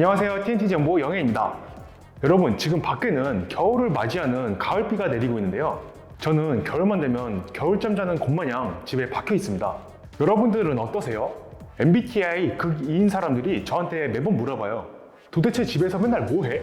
안녕하세요. TNT 정보 영혜입니다. 여러분, 지금 밖에는 겨울을 맞이하는 가을비가 내리고 있는데요. 저는 겨울만 되면 겨울잠 자는 곰 마냥 집에 박혀 있습니다. 여러분들은 어떠세요? MBTI 극2인 사람들이 저한테 매번 물어봐요. 도대체 집에서 맨날 뭐 해?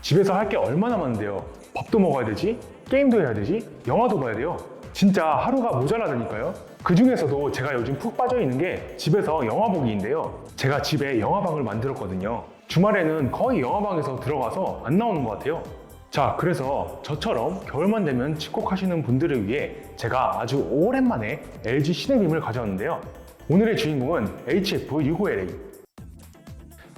집에서 할 게 얼마나 많은데요? 밥도 먹어야 되지? 게임도 해야 되지? 영화도 봐야 돼요? 진짜 하루가 모자라다니까요? 그 중에서도 제가 요즘 푹 빠져 있는 게 집에서 영화 보기인데요. 제가 집에 영화방을 만들었거든요. 주말에는 거의 영화방에서 들어가서 안 나오는 것 같아요. 자, 그래서 저처럼 겨울만 되면 집콕하시는 분들을 위해 제가 아주 오랜만에 LG 시네빔을 가져왔는데요. 오늘의 주인공은 HF65LA.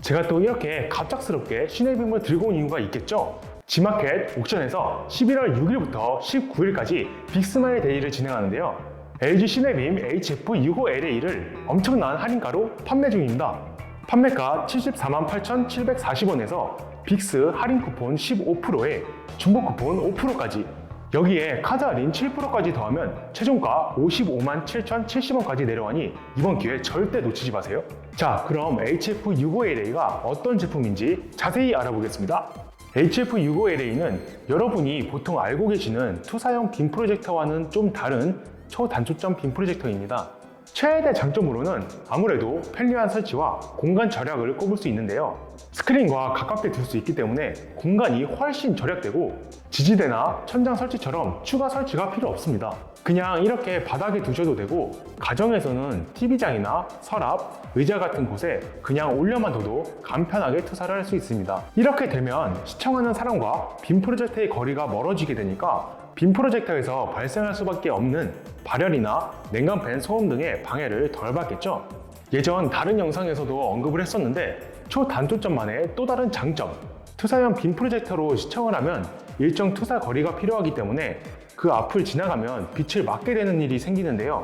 제가 또 이렇게 갑작스럽게 시네빔을 들고 온 이유가 있겠죠? 지마켓 옥션에서 11월 6일부터 19일까지 빅스마일 데이를 진행하는데요. LG 시네빔 HF65LA를 엄청난 할인가로 판매 중입니다. 판매가 74만 8,740원에서 빅스 할인 쿠폰 15%에 중고 쿠폰 5%까지 여기에 카드 할인 7%까지 더하면 최종가 55만 7,070원까지 내려가니 이번 기회 절대 놓치지 마세요. 자, 그럼 HF65LA가 어떤 제품인지 자세히 알아보겠습니다. HF65LA는 여러분이 보통 알고 계시는 투사용 빔 프로젝터와는 좀 다른 초단초점 빔 프로젝터입니다. 최대 장점으로는 아무래도 편리한 설치와 공간 절약을 꼽을 수 있는데요. 스크린과 가깝게 둘 수 있기 때문에 공간이 훨씬 절약되고 지지대나 천장 설치처럼 추가 설치가 필요 없습니다. 그냥 이렇게 바닥에 두셔도 되고 가정에서는 TV장이나 서랍, 의자 같은 곳에 그냥 올려만 둬도 간편하게 투사를 할 수 있습니다. 이렇게 되면 시청하는 사람과 빔 프로젝터의 거리가 멀어지게 되니까 빔 프로젝터에서 발생할 수밖에 없는 발열이나 냉각팬 소음 등의 방해를 덜 받겠죠. 예전 다른 영상에서도 언급을 했었는데 초단초점만의 또 다른 장점 투사형 빔 프로젝터로 시청을 하면 일정 투사 거리가 필요하기 때문에 그 앞을 지나가면 빛을 맞게 되는 일이 생기는데요.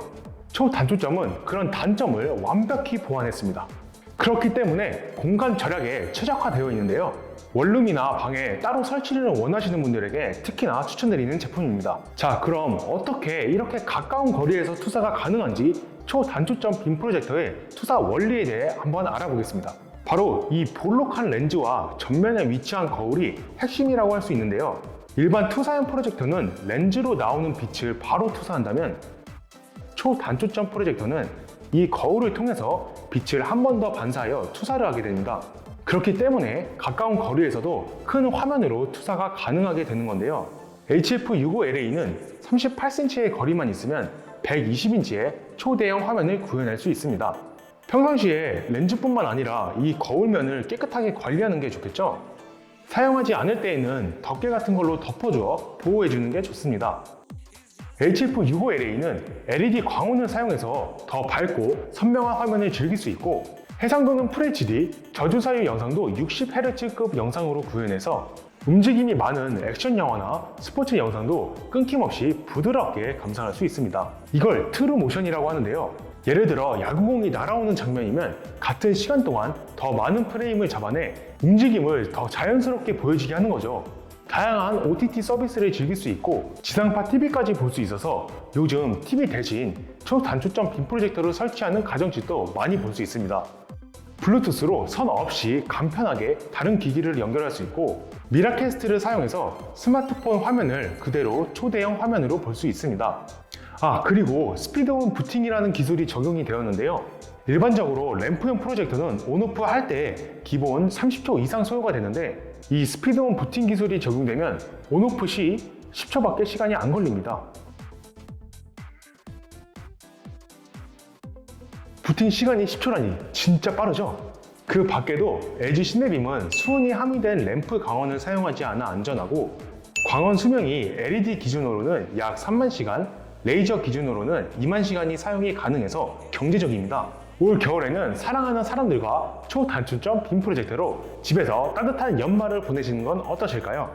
초단초점은 그런 단점을 완벽히 보완했습니다. 그렇기 때문에 공간 절약에 최적화되어 있는데요. 원룸이나 방에 따로 설치를 원하시는 분들에게 특히나 추천드리는 제품입니다. 자, 그럼 어떻게 이렇게 가까운 거리에서 투사가 가능한지 초단초점 빔 프로젝터의 투사 원리에 대해 한번 알아보겠습니다. 바로 이 볼록한 렌즈와 전면에 위치한 거울이 핵심이라고 할 수 있는데요. 일반 투사형 프로젝터는 렌즈로 나오는 빛을 바로 투사한다면 초단초점 프로젝터는 이 거울을 통해서 빛을 한 번 더 반사하여 투사를 하게 됩니다. 그렇기 때문에 가까운 거리에서도 큰 화면으로 투사가 가능하게 되는 건데요. HF65LA는 38cm의 거리만 있으면 120인치의 초대형 화면을 구현할 수 있습니다. 평상시에 렌즈뿐만 아니라 이 거울면을 깨끗하게 관리하는 게 좋겠죠? 사용하지 않을 때에는 덮개 같은 걸로 덮어주어 보호해주는 게 좋습니다. HF65LA는 LED 광원을 사용해서 더 밝고 선명한 화면을 즐길 수 있고 해상도는 FHD, 저주 사유 영상도 60Hz급 영상으로 구현해서 움직임이 많은 액션 영화나 스포츠 영상도 끊김없이 부드럽게 감상할 수 있습니다. 이걸 트루 모션이라고 하는데요. 예를 들어 야구공이 날아오는 장면이면 같은 시간 동안 더 많은 프레임을 잡아내 움직임을 더 자연스럽게 보여지게 하는 거죠. 다양한 OTT 서비스를 즐길 수 있고 지상파 TV까지 볼 수 있어서 요즘 TV 대신 초단초점 빔 프로젝터를 설치하는 가정집도 많이 볼 수 있습니다. 블루투스로 선 없이 간편하게 다른 기기를 연결할 수 있고 미라캐스트를 사용해서 스마트폰 화면을 그대로 초대형 화면으로 볼 수 있습니다. 아 그리고 스피드온 부팅이라는 기술이 적용이 되었는데요. 일반적으로 램프형 프로젝터는 온오프 할 때 기본 30초 이상 소요가 되는데 이 스피드온 부팅 기술이 적용되면 온오프 시 10초밖에 시간이 안 걸립니다. 부팅 시간이 10초라니 진짜 빠르죠? 그 밖에도 LG 시네빔은 수온이 함유된 램프 광원을 사용하지 않아 안전하고 광원 수명이 LED 기준으로는 약 3만 시간, 레이저 기준으로는 2만 시간이 사용이 가능해서 경제적입니다. 올 겨울에는 사랑하는 사람들과 초단축점 빔 프로젝트로 집에서 따뜻한 연말을 보내시는 건 어떠실까요?